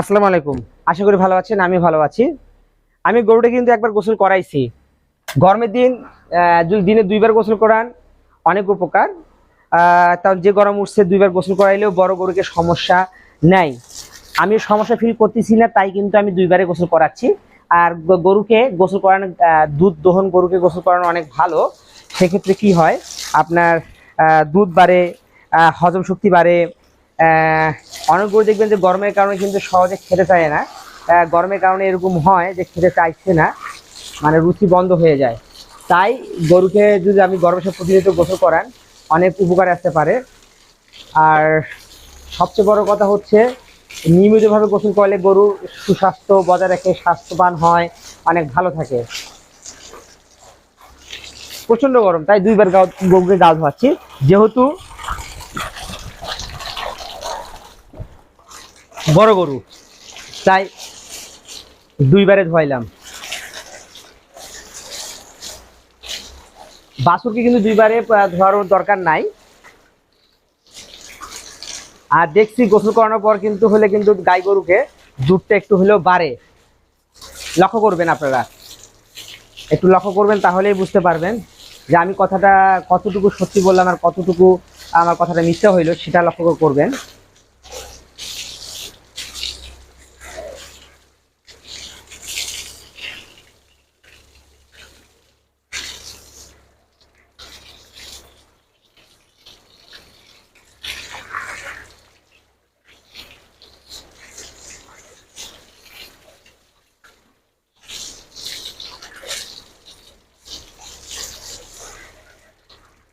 আসসালামু আলাইকুম। আশা করি ভালো আছেন আমি ভালো আছি। আমি গরুটা কিন্তু একবার গোসল করাইছি। গরমের দিন যদি দিনে দুইবার গোসল করান, অনেক উপকার। তাও যে গরম উঠছে, দুইবার গোসল করাইলেও বড় গরুকে সমস্যা নাই। আমি সমস্যা ফিল করতেছি না, তাই কিন্তু আমি দুইবারে গোসল করাচ্ছি। আর গরুকে গোসল করানো দুধ দহন গরুকে গোসল করানো অনেক ভালো। সেক্ষেত্রে কি হয়? আপনার দুধ বাড়ে হজম শক্তি বাড়ে অনেক গরু দেখবেন যে গরমের কারণে কিন্তু সহজে খেতে চায় না। গরমের কারণে এরকম হয় যে খেতে চাইছে না মানে রুচি বন্ধ হয়ে যায়। তাই গরুকে যদি আমি গরমের সময় প্রতিনিয়ত গোসল করান, অনেক উপকার আসতে পারে। আর সবচেয়ে বড় কথা হচ্ছে, নিয়মিতভাবে গোসল করলে গরু সুস্বাস্থ্য বজায় রাখে, স্বাস্থ্যবান হয়, অনেক ভালো থাকে। প্রচণ্ড গরম, তাই দুইবার গরুকে গা ধোয়াচ্ছি। যেহেতু বড় গরু। তাই দুইবারে ধোয়াইলাম। বাছুরকে কিন্তু দুইবারে আহ, ধোয়ারও দরকার নাই। আর দেখছি গোসল করানোর পর কিন্তু হলে কিন্তু গাই গরুকে দুধটা একটু হলেও বাড়ে। লক্ষ্য করবেন আপনারা। একটু লক্ষ্য করবেন তাহলেই বুঝতে পারবেন যে আমি কথাটা কতটুকু সত্যি বললাম আর কতটুকু আমার কথাটা মিথ্যা হইল সেটা লক্ষ্য করবেন।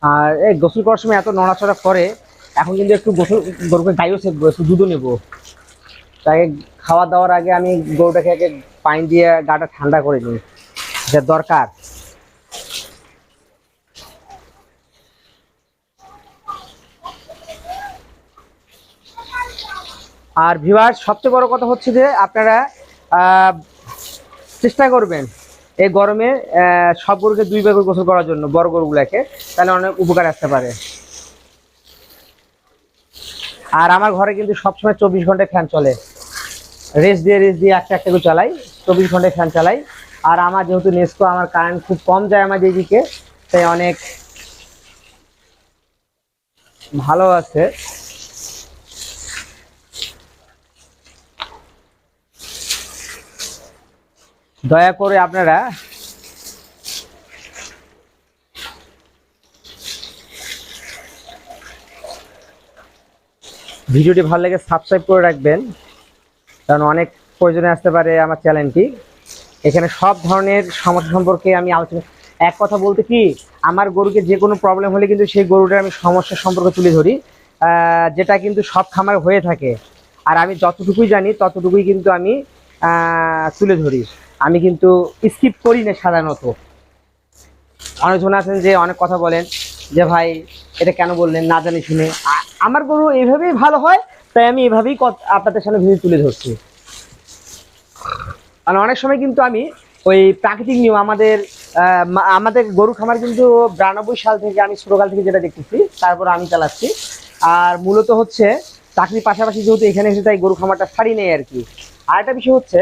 আর, এই গোসল করার সময় এত নড়াচড়া করে, এখন কিন্তু একটু গোসল, গরুকে গাইও সেকবো একটু দুধও নেব। তাই খাওয়া দাওয়ার আগে আমি গরুটাকে আগে পানি দিয়ে গাটা ঠান্ডা করে নিই, যা দরকার। আর ভিভার সবচেয়ে বড় কথা হচ্ছে যে আপনারা চেষ্টা করবেন এই গরমে সব গরুকে দুই ভাগে গোসল করার জন্য, বড় গরুগুলাকে। তাহলে অনেক উপকার আসতে পারে। আর আমার ঘরে কিন্তু সবসময় চব্বিশ ঘন্টায় ফ্যান চলে। রেস্ট দিয়ে রেস্ট দিয়ে একটা একটা করে চালাই, চব্বিশ ঘন্টায় ফ্যান চালাই। আর আমার যেহেতু নেস্কো আমার কারেন্ট খুব কম যায় আমার যেদিকে, তাই অনেক ভালো আছে। দয়া করে আপনারা ভিডিওটি ভালো লাগে সাবস্ক্রাইব করে রাখবেন, কারণ অনেক প্রয়োজনে আসতে পারে আমার চ্যানেলটি। এখানে সব ধরনের সমস্যা সম্পর্কে আমি আলোচনা এক কথা বলতে কি, আমার গরুকে যে কোনো প্রবলেম হলে কিন্তু সেই গরুটার আমি সমস্যা সম্পর্কে তুলে ধরি যেটা কিন্তু সব খামার হয়ে থাকে। আর আমি যতটুকুই জানি, ততটুকুই কিন্তু আমি তুলে ধরি। আমি কিন্তু স্কিপ করি না সাধারণত। অনেকজন আছেন যে অনেক কথা বলেন যে, ভাই, এটা কেন বললেন? না জানি শুনে। আমার গরু এইভাবেই ভালো হয়, তাই আমি এভাবেই আপনাদের সামনে ভিডিও তুলে ধরছি। আর অনেক সময় কিন্তু আমি ওই প্রাকৃতিক নিয়ম, আমাদের আমাদের গরু খামার কিন্তু বিরানব্বই সাল থেকে আমি ছোটকাল থেকে যেটা দেখতেছি, তারপর আমি চালাচ্ছি। আর মূলত হচ্ছে, চাকরির পাশাপাশি যেহেতু এখানে এসে তাই গরু খামারটা ছাড়ি নেই আর কি। আর একটা বিষয় হচ্ছে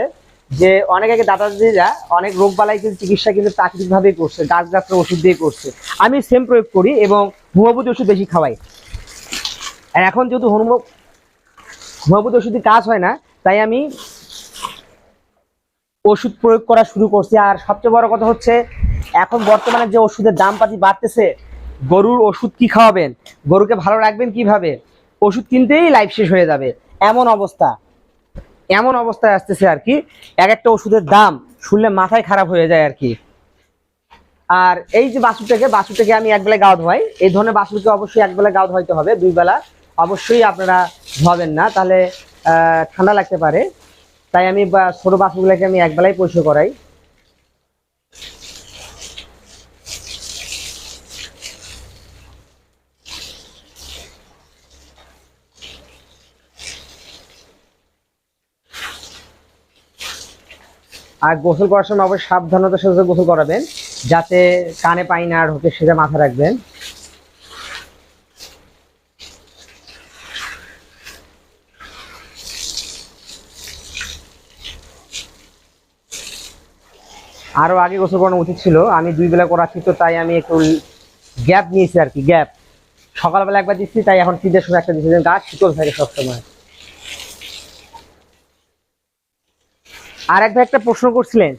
যে অনেক আগে দাদা দিদিরা অনেক রোগ বালাই কিন্তু চিকিৎসা কিন্তু প্রাকৃতিকভাবেই করছে, গাছ গাছের ওষুধ দিয়ে করছে। আমি সেম প্রয়োগ করি এবং হোমিওপ্যাথি ওষুধ বেশি খাওয়াই। আর এখন যেহেতু হোমো হোমিওপ্যাথি ওষুধে কাজ হয় না, তাই আমি ওষুধ প্রয়োগ করা শুরু করছি। আর সবচেয়ে বড় কথা হচ্ছে, এখন বর্তমানে যে ওষুধের দাম পাতি বাড়তেছে, গরুর ওষুধ কি খাওয়াবেন, গরুকে ভালো রাখবেন কীভাবে, ওষুধ কিনতেই লাইফ শেষ হয়ে যাবে। এমন অবস্থা। এমন অবস্থায় আসতেছে আর কি, এক একটা ওষুধের দাম শুনলে মাথায় খারাপ হয়ে যায় আর কি। আর এই যে বাছুরটাকে বাছুরটাকে আমি এক বেলায় গাও ধোয়াই। এই ধরনের বাছুরকে অবশ্যই এক বেলা গাও ধোয়াইতে হবে দুই বেলা অবশ্যই আপনারা ধোয়াবেন না, তাহলে ঠান্ডা লাগতে পারে। তাই আমি ছোটো বাসুগুলোকে আমি এক বেলায় পরিষ্কার করাই। আর গোসল করার সময় অবশ্যই সাবধানতার সাথে গোসল করাবেন, যাতে কানে পাই না আর হতে সেটা মাথা রাখবেন। আরও আগে গোসল করানো উচিত ছিল, আমি দুই বেলা করাচ্ছি, তো তাই আমি একটু গ্যাপ নিয়েছি আর কি গ্যাপ সকালবেলা একবার দিচ্ছি, তাই এখন শীতের সময় একটা দিচ্ছি গাছ শীতল থাকে সবসময়। আর এক ভাই একটা প্রশ্ন করছিলেন,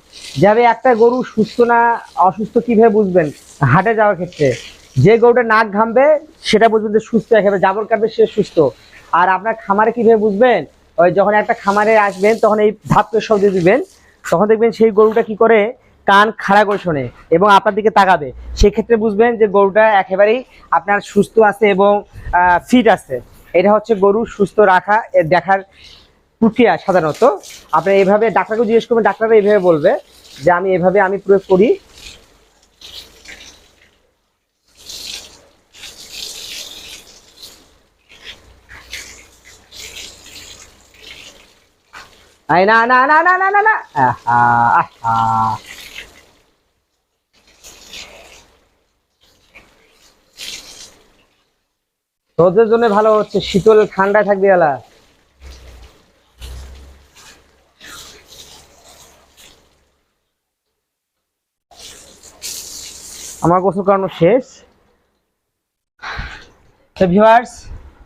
যাবে একটা গরু সুস্থ না অসুস্থ কীভাবে বুঝবেন? হাটে যাওয়ার ক্ষেত্রে। যে গরুটা নাক ঘামবে, সেটা বুঝবেন যে সুস্থ, একেবারে জাবর কাটবে, সে সুস্থ। আর আপনার খামারে কীভাবে বুঝবেন? ওই যখন একটা খামারে আসবেন, তখন এই ধাপকে শব্দ দিবেন। তখন দেখবেন সেই গরুটা কি করে? কান খাড়া করে শোনে এবং আপনার দিকে তাকাবে। সেক্ষেত্রে বুঝবেন যে গরুটা একেবারেই আপনার সুস্থ আছে এবং ফিট আছে। এটা হচ্ছে গরু সুস্থ রাখা দেখার প্রক্রিয়া সাধারণত। আপনি এইভাবে ডাক্তারকে জিজ্ঞেস করবেন, ডাক্তাররা এইভাবে বলবে যে আমি এভাবে, আমি প্রয়োগ করি। না না না না না না না। তোদের জন্য ভালো হচ্ছে, শীতল ঠান্ডায় থাকবে এলা আমার গোসল করানো শেষ। তো ভিউয়ার্স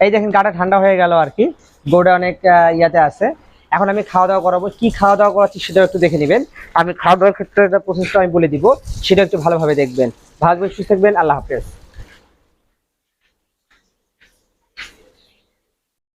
এই দেখেন গাটা ঠান্ডা হয়ে গেল আর কি। গোড়ে অনেক ইয়াতে আছে। এখন আমি খাওয়া দাওয়া করাবো। কি খাওয়া দাওয়া করাচ্ছি সেটাও একটু দেখে নেবেন। আমি খাওয়া দাওয়ার ক্ষেত্রে একটা প্রসেসটা আমি বলে দিব। সেটা একটু ভালোভাবে দেখবেন। ভালো সুস্থ থাকবেন। আল্লাহ হাফেজ।